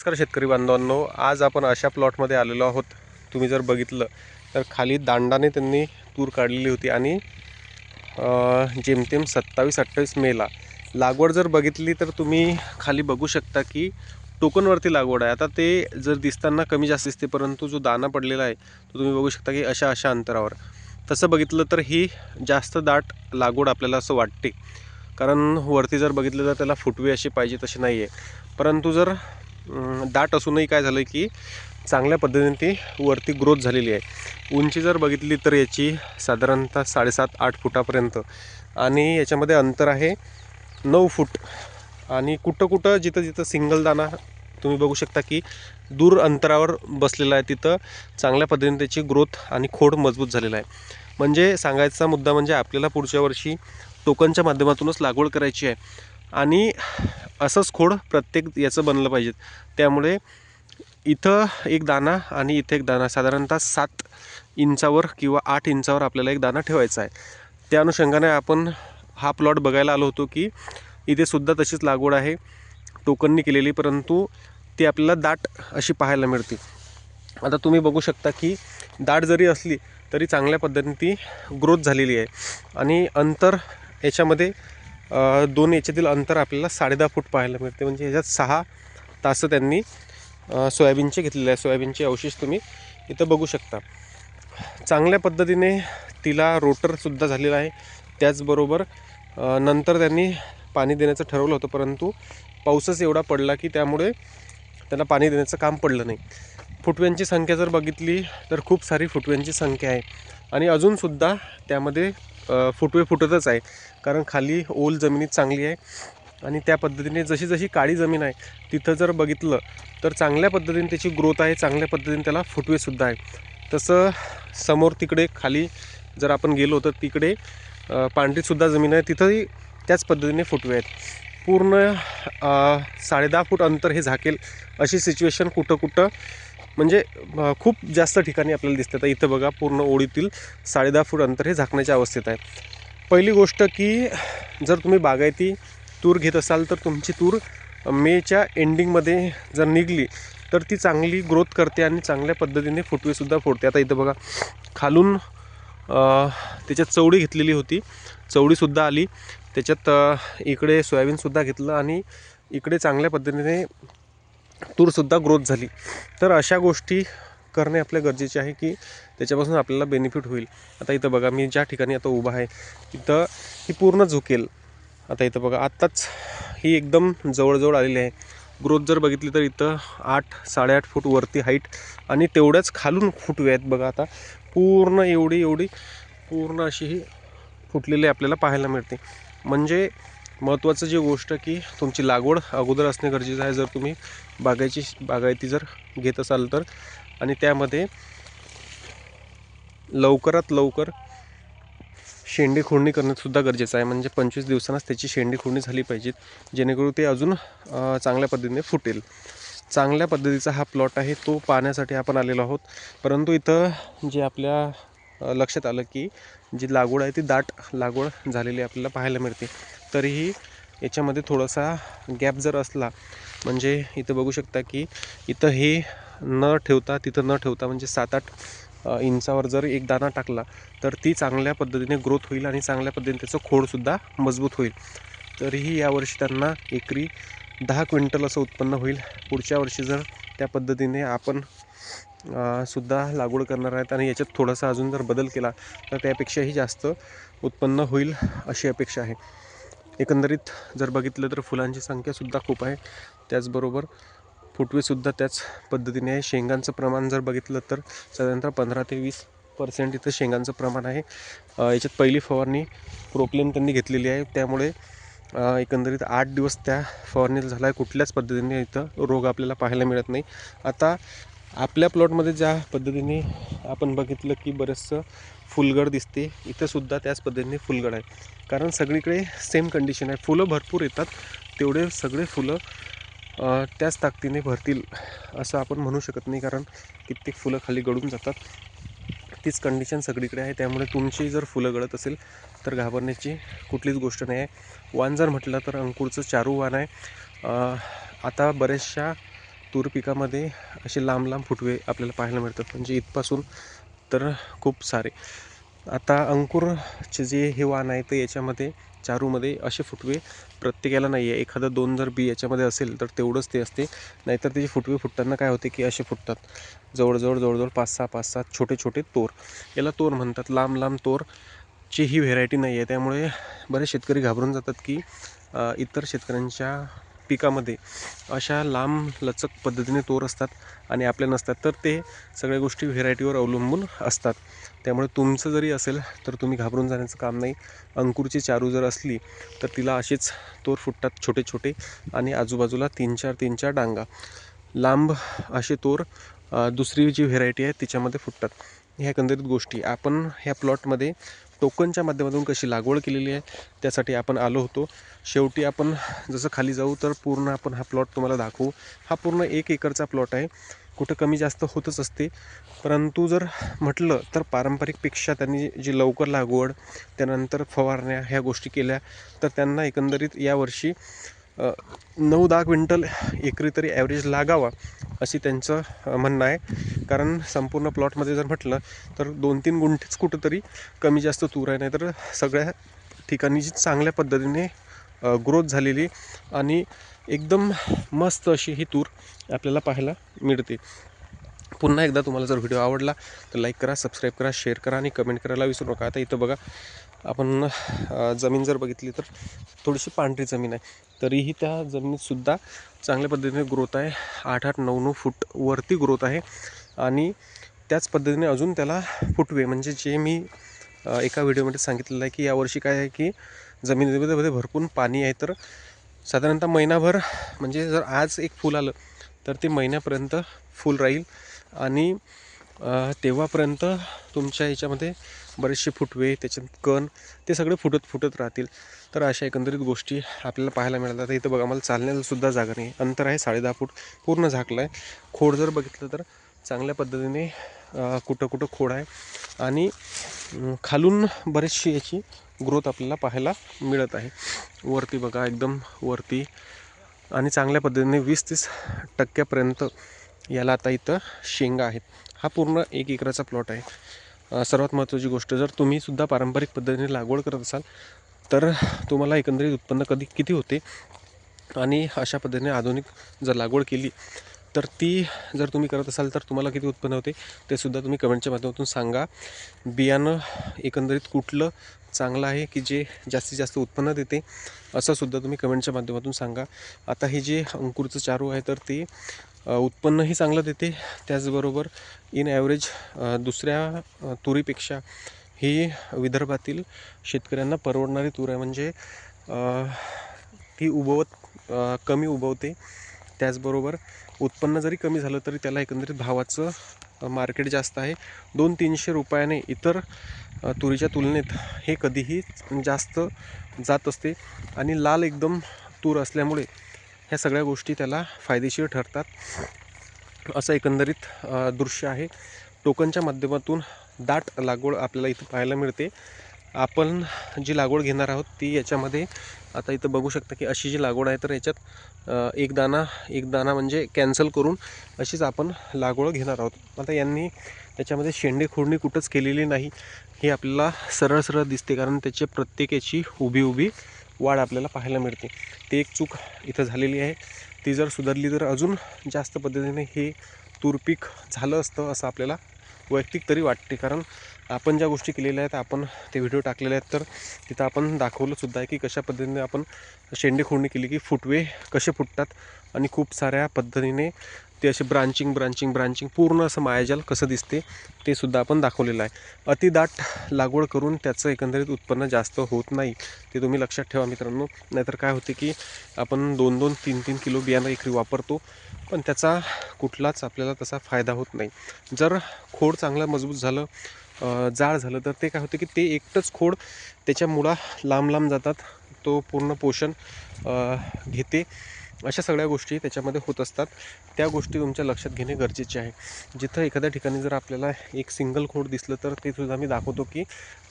नमस्कार शेतकरी बांधवांनो आज आपण अशा प्लॉटमध्ये आलेलो आहोत. तुम्ही जर बघितलं तर खाली दांडाने त्यांनी तूर काढलेली होती आणि जेमतेम सत्तावीस अठ्ठावीस मेला लागवड जर बघितली तर तुम्ही खाली बघू शकता की टोकनवरती लागवड आहे. आता ते जर दिसताना कमी जास्त दिसते परंतु जो दाना पडलेला आहे तो तुम्ही बघू शकता की अशा अशा अंतरावर. तसं बघितलं तर ही जास्त दाट लागवड आपल्याला असं वाटते. कारण वरती जर बघितलं तर त्याला फुटवे असे पाहिजे तसे नाही आहे परंतु जर दाट असूनही काय झालं की चांगल्या पद्धतीने ती वरती ग्रोथ झालेली आहे. उंची जर बघितली तर याची साधारणतः साडेसात आठ फुटापर्यंत. आणि याच्यामध्ये अंतर आहे नऊ फूट. आणि कुठं कुठं जिथं जिथं सिंगल दाना तुम्ही बघू शकता की दूर अंतरावर बसलेला आहे तिथं चांगल्या पद्धतीने त्याची ग्रोथ आणि खोड मजबूत झालेला आहे. म्हणजे सांगायचा मुद्दा म्हणजे आपल्याला पुढच्या वर्षी टोकनच्या माध्यमातूनच लागवड करायची आहे. आणि असंच खोड प्रत्येक याचं बनलं पाहिजे त्यामुळे इथं एक दाना आणि इथे एक दाना. साधारणतः सात इंचावर किंवा आठ इंचावर आपल्याला एक दाना ठेवायचा आहे. त्या अनुषंगाने आपण हा प्लॉट बघायला आलो होतो की इथे सुद्धा तशीच लागवड आहे. टोकननी केलेली परंतु ती आपल्याला दाट अशी पाहायला मिळते. आता तुम्ही बघू शकता की दाट जरी असली तरी चांगल्या पद्धतीने ती ग्रोथ झालेली आहे. आणि अंतर याच्यामध्ये दोन याच्यातील अंतर आपल्याला साडेदहा फूट पाहायला मिळते. म्हणजे ह्याच्यात सहा तास त्यांनी सोयाबीनचे घेतलेले आहे सोयाबीनचे अवशेष तुम्ही इथं बघू शकता. चांगल्या पद्धतीने तिला रोटरसुद्धा झालेला आहे. त्याचबरोबर नंतर त्यांनी पाणी देण्याचं ठरवलं होतं परंतु पाऊसच एवढा पडला की त्यामुळे त्यांना पाणी देण्याचं काम पडलं नाही. फुटव्यांची संख्या जर बघितली तर खूप सारी फुटव्यांची संख्या आहे. आणि अजूनसुद्धा त्यामध्ये फुटवे फुटतच आहे. कारण खाली ओल जमिनीत चांगली आहे आणि त्या पद्धतीने जशी जशी काळी जमीन आहे तिथं जर बघितलं तर चांगल्या पद्धतीने त्याची ग्रोथ आहे चांगल्या पद्धतीने त्याला फुटवेसुद्धा आहे. तसं समोर तिकडे खाली जर आपण गेलो तर तिकडे पांढरीसुद्धा जमीन आहे. तिथंही त्याच पद्धतीने फुटवे आहेत. पूर्ण साडे साडेदहा फूट अंतर हे झाकेल अशी सिच्युएशन कुठं कुठं म्हणजे खूप जास्त ठिकाणी आपल्याला दिसते तर इथं बघा पूर्ण ओळीतील साडेदहा फूट अंतर हे झाकण्याच्या अवस्थेत आहे. पहिली गोष्ट की जर तुम्ही बागायती तूर घेत असाल तर तुमची तूर मेच्या एंडिंगमध्ये जर निघली तर ती चांगली ग्रोथ करते आणि चांगल्या पद्धतीने फुटवेसुद्धा फोडते. आता इथं बघा खालून त्याच्यात चवडी घेतलेली होती. चवडीसुद्धा आली. त्याच्यात इकडे सोयाबीनसुद्धा घेतलं आणि इकडे चांगल्या पद्धतीने तूरसुद्धा ग्रोथ झाली. तर अशा गोष्टी करणे आपल्या गरजेचे आहे की त्याच्यापासून आपल्याला बेनिफिट होईल. आता इथं बघा मी ज्या ठिकाणी आता उभा आहे तिथं ही पूर्ण झुकेल. आता इथं बघा आत्ताच ही एकदम जवळजवळ आलेली आहे. ग्रोथ जर बघितली तर इथं आठ साडेआठ फूट वरती हाईट आणि तेवढ्याच खालून फुटवे आहेत बघा आता. पूर्ण एवढी एवढी पूर्ण अशी ही फुटलेली आपल्याला पाहायला मिळते. म्हणजे महत्त्वाचं जी गोष्ट की तुमची लागवड अगोदर असणे गरजेचं आहे जर तुम्ही बागायची बागायती जर घेत असाल तर. आणि त्यामध्ये लवकरात लवकर शेंडी खोडणी करणंसुद्धा गरजेचं आहे. म्हणजे पंचवीस दिवसांनाच त्याची शेंडी खोडणी झाली पाहिजेत जेणेकरून ते अजून चांगल्या पद्धतीने फुटेल. चांगल्या पद्धतीचा हा प्लॉट आहे तो पाहण्यासाठी आपण आलेलो आहोत. परंतु इथं जे आपल्या लक्षात आलं की जी लागवड आहे ती दाट लागवड झालेली आपल्याला पाहायला मिळते. तरीही याच्यामध्ये थोडासा गॅप जर असला म्हणजे इथं बघू शकता की इथं हे न ठेवता तिथं न ठेवता म्हणजे सात आठ इंचावर जर एक दाना टाकला तर ती चांगल्या पद्धतीने ग्रोथ होईल आणि चांगल्या पद्धतीने त्याचं खोडसुद्धा मजबूत होईल. तरीही यावर्षी त्यांना एकरी दहा क्विंटल असं उत्पन्न होईल. पुढच्या वर्षी जर त्या पद्धतीने आपण सुद्धा लागवड करणार आहेत आणि याच्यात थोडासा अजून जर बदल केला तर त्यापेक्षाही जास्त उत्पन्न होईल अशी अपेक्षा आहे. एकंदरीत जर बघितलं तर फुलांची संख्यासुद्धा खूप आहे. त्याचबरोबर फुटवेसुद्धा त्याच पद्धतीने आहे. शेंगांचं प्रमाण जर बघितलं तर साधारणतः पंधरा ते वीस पर्सेंट इथं शेंगांचं प्रमाण आहे. याच्यात पहिली फवारणी प्रोप्लेन त्यांनी घेतलेली आहे. त्यामुळे एकंदरीत आठ दिवस त्या फवारणीला झाला आहे. कुठल्याच पद्धतीने इथं रोग आपल्याला पाहायला मिळत नाही. आता आपल्या प्लॉटमध्ये ज्या पद्धतीने आपण बघितलं की बरंचसं फुलगड दिसते इथंसुद्धा त्याच पद्धतीने फुलगड आहे. कारण सगळीकडे सेम कंडिशन आहे. फुलं भरपूर येतात तेवढे सगळे फुलं त्याच ताकदीने भरतील असं आपण म्हणू शकत नाही. कारण कित्येक फुलं खाली गळून जातात. तीच कंडिशन सगळीकडे आहे. त्यामुळे तुमची जर फुलं गळत असेल तर घाबरण्याची कुठलीच गोष्ट नाही आहे. वान जर म्हटलं तर अंकुरचं चारू वान आहे. आता बऱ्याचशा तूर पिकामध्ये असे लांब लांब फुटवे आपल्याला पाहायला मिळतात. म्हणजे इथपासून तर खूप सारे. आता अंकुरचे जे हे वाण आहे ते याच्यामध्ये चारूमध्ये असे फुटवे प्रत्येकाला नाही आहे एखादं दोन जर बी याच्यामध्ये असेल तर तेवढंच ते असते. नाहीतर त्याचे फुटवे फुटताना काय होते की असे फुटतात. जवळजवळ जवळजवळ पाच सहा पाच सात छोटे छोटे तोर. याला तोर म्हणतात. लांब लांब तोर ची ही व्हेरायटी नाही आहे त्यामुळे बरेच शेतकरी घाबरून जातात की इतर शेतकऱ्यांच्या पिकामध्ये अशा लांब लचक पद्धतीने तोर असतात आणि आपल्या नसतात तर ते सगळ्या गोष्टी व्हेरायटीवर अवलंबून असतात. त्यामुळे तुमचं जरी असेल तर तुम्ही घाबरून जाण्याचं काम नाही. अंकुरची चारू जर असली तर तिला असेच तोर फुटतात छोटे छोटे आणि आजूबाजूला तीन चार तीन चार डांगा. लांब असे तोर दुसरी जी व्हेरायटी आहे तिच्यामध्ये फुटतात. ह्या एकंदरीत गोष्टी. आपण ह्या प्लॉटमध्ये टोकनच्या माध्यमातून कशी लागवड केलेली आहे त्यासाठी आपण आलो होतो. शेवटी आपण जसं खाली जाऊ तर पूर्ण आपण हा प्लॉट तुम्हाला दाखवू. हा पूर्ण एक एकरचा प्लॉट आहे. कुठं कमी जास्त होतच असते. परंतु जर म्हटलं तर पारंपरिकपेक्षा त्यांनी जी लवकर लागवड त्यानंतर फवारण्या ह्या गोष्टी केल्या तर त्यांना एकंदरीत यावर्षी नऊ दहा क्विंटल एकरी तरी ॲव्हरेज लागावा अशी त्यांचं म्हणणं आहे. कारण संपूर्ण प्लॉटमध्ये जर म्हटलं तर दोन तीन गुंठेच कुठंतरी कमी जास्त तूर आहे नाही तर सगळ्या ठिकाणी जी चांगल्या पद्धतीने ग्रोथ झालेली आणि एकदम मस्त अशी ही तूर आपल्याला पाहायला मिळते. पुन्हा एकदा तुम्हाला जर व्हिडिओ आवडला तर लाईक करा सबस्क्राईब करा शेअर करा आणि कमेंट करायला विसरू नका. आता इथं बघा आपण जमीन जर बघितली तर थोडीशी पांढरी जमीन आहे. तरीही त्या जमिनीतसुद्धा चांगल्या पद्धतीने ग्रोथ आहे. आठ आठ नऊ नऊ फूट वरती ग्रोथ आहे. आणि त्याच पद्धतीने अजून त्याला फुटवे म्हणजे जे मी एका व्हिडिओमध्ये सांगितलेलं आहे की यावर्षी काय आहे की जमिनीमध्ये भरपूर पाणी आहे. तर साधारणतः महिनाभर म्हणजे जर आज एक फूल आलं तर ते महिन्यापर्यंत फूल राहील. आणि तेव्हापर्यंत तुमच्या याच्यामध्ये बरेचसे फुटवे त्याच्यात कण ते सगळे फुटत फुटत राहतील. तर अशा एकंदरीत गोष्टी आपल्याला पाहायला मिळतात. इथं बघा मला चालण्यालासुद्धा जागा नाही. अंतर आहे साडेदहा फूट. पूर्ण झाकलं आहे. खोड जर बघितलं तर चांगल्या पद्धतीने कुठं कुठं खोड आहे. आणि खालून बरेचशी याची ग्रोथ आपल्याला पाहायला मिळत आहे. वरती बघा एकदम वरती. आणि चांगल्या पद्धतीने वीस तीस टक्क्यापर्यंत याला आता इथं शेंगा आहेत. हा पूर्ण एक एकराचा प्लॉट आहे. सर्वात महत्त्वाची गोष्ट जर तुम्ही सुद्धा पारंपरिक पद्धतीने लागवड करत असाल तर तुम्हाला एकंदरीत उत्पन्न कधी किती होते? आणि अशा पद्धतीने आधुनिक जर लागवड केली तर ती जर तुम्ही करत असाल तर तुम्हाला किती उत्पन्न होते? ते सुद्धा तुम्ही कमेंटच्या माध्यमातून सांगा. बियाणं एकंदरीत कुठलं चांगलं आहे की जे जास्तीत जास्त उत्पन्न देते असं सुद्धा तुम्ही कमेंटच्या माध्यमातून सांगा. आता हे जे अंकुरचं चारू आहे तर ते उत्पन्नही चांगलं देते. त्याचबरोबर इन ॲव्हरेज दुसऱ्या तुरीपेक्षा ही विदर्भातील शेतकऱ्यांना परवडणारी तूर आहे. म्हणजे ती उबवत कमी उबवते. त्याचबरोबर उत्पन्न जरी कमी झालं तरी त्याला एकंदरीत भावाचं मार्केट जास्त आहे. दोन तीनशे रुपयाने इतर तुरीच्या तुलनेत हे कधीही जास्त जात असते. आणि लाल एकदम तूर असल्यामुळे ह्या सगळ्या गोष्टी त्याला फायदेशीर ठरतात. असं एकंदरीत दृश्य आहे. टोकनच्या माध्यमातून दाट लागवड आपल्याला इथं पाहायला मिळते. आपण जी लागवड घेणार आहोत ती याच्यामध्ये आता इथं बघू शकता की अशी जी लागवड आहे तर याच्यात एक दाना एक दाना म्हणजे कॅन्सल करून अशीच आपण लागवड घेणार आहोत. आता यांनी त्याच्यामध्ये शेंडे खोडणी कुठंच केलेली नाही. हे आपल्याला सरळ सरळ दिसते कारण त्याचे प्रत्येकाची उभी उभी वाढ आपल्याला पाहायला मिळते. ती एक चूक इथं झालेली आहे. ती जर सुधारली तर अजून जास्त पद्धतीने हे तूरपीक झालं असतं असं आपल्याला वैयक्तिक तरी वाटते. कारण आपण ज्या गोष्टी केलेल्या आहेत आपण ते व्हिडिओ टाकलेले आहेत तर तिथं आपण दाखवलं सुद्धा आहे की कशा पद्धतीने आपण शेंडे खोडणी केली की फुटवे कसे फुटतात आणि खूप साऱ्या पद्धतीने ते असे ब्रांचिंग ब्रांचिंग ब्रांचिंग पूर्ण असं मायाजाल कसं दिसते ते सुद्धा आपण दाखवलेलं आहे. अतिदाट लागवड करून त्याचं एकंदरीत उत्पन्न जास्त होत नाही ते तुम्ही लक्षात ठेवा मित्रांनो. नाहीतर काय होते की आपण दोन दोन तीन तीन किलो बियाणं एकरी वापरतो पण त्याचा कुठलाच आपल्याला तसा फायदा होत नाही. जर खोड चांगलं मजबूत झालं जाळ जाड झालं तर ते काय होतं की ते एकटंच खोड त्याच्या मुळा लांब लांब जातात तो पूर्ण पोषण घेते. अशा सगळ्या गोष्टी त्याच्यामध्ये होत असतात. त्या गोष्टी तुमच्या लक्षात घेणे गरजेचे आहे. जिथं एखाद्या ठिकाणी जर आपल्याला एक सिंगल खोड दिसलं तर ते सुद्धा मी दाखवतो की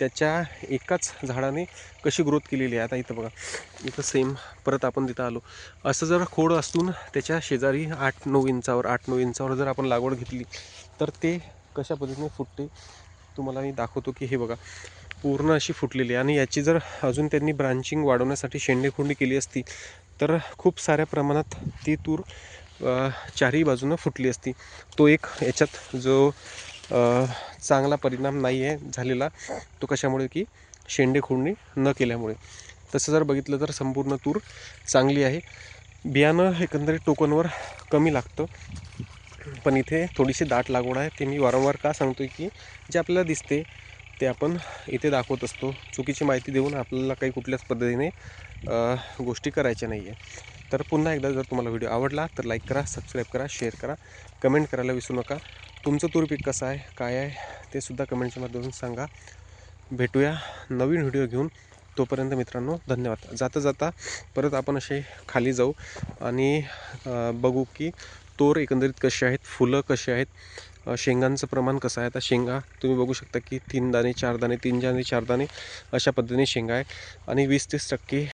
त्याच्या एकाच झाडाने कशी ग्रोथ केलेली आहे. आता इथं बघा इथं सेम परत आपण तिथं आलो. असं जर खोड असून त्याच्या शेजारी आठ नऊ इंचावर आठ नऊ इंचावर जर आपण लागवड घेतली तर ते कशा पद्धतीने फुटते तुम्हाला मी दाखवतो की हे बघा पूर्ण अशी फुटलेली आहे. आणि याची जर अजून त्यांनी ब्रांचिंग वाढवण्यासाठी शेंडेखोंडी केली असती तर खूप साऱ्या प्रमाणात ती तूर चारही बाजूनं फुटली असती. तो एक याच्यात जो चांगला परिणाम नाही आहे झालेला तो कशामुळे की शेंडे खुडणी न केल्यामुळे. तसं जर बघितलं तर संपूर्ण तूर चांगली आहे. बियाणं एकंदरीत टोकनवर कमी लागतं. पण इथे थोडीशी दाट लागवड आहे. ते मी वारंवार का सांगतो आहे की जे आपल्याला दिसते ते आपण इथे दाखवत असतो. चुकीची माहिती देऊन आपल्याला काही कुठल्याच पद्धतीने गोष्टी करायच्या नाही आहे तर पुन्हा एकदा जर तुम्हाला व्हिडिओ आवडला तर लाईक करा सबस्क्राईब करा शेअर करा. कमेंट करायला विसरू नका. तुमचं तूर पीक कसं आहे काय आहे ते सुद्धा कमेंटच्या माध्यमातून सांगा. भेटूया नवीन व्हिडिओ घेऊन. तोपर्यंत मित्रांनो धन्यवाद. जाता जाता परत आपण असे खाली जाऊ आणि बघू की तोर एकंदरीत कसे आहेत फुलं कसे आहेत शेंगांचं प्रमाण कसं आहे. आता शेंगा तुम्ही बघू शकता की तीन दाणे चार दाणे तीन दाणे चार दाणे अशा पद्धतीने शेंगा आहे. आणि वीस तीस टक्के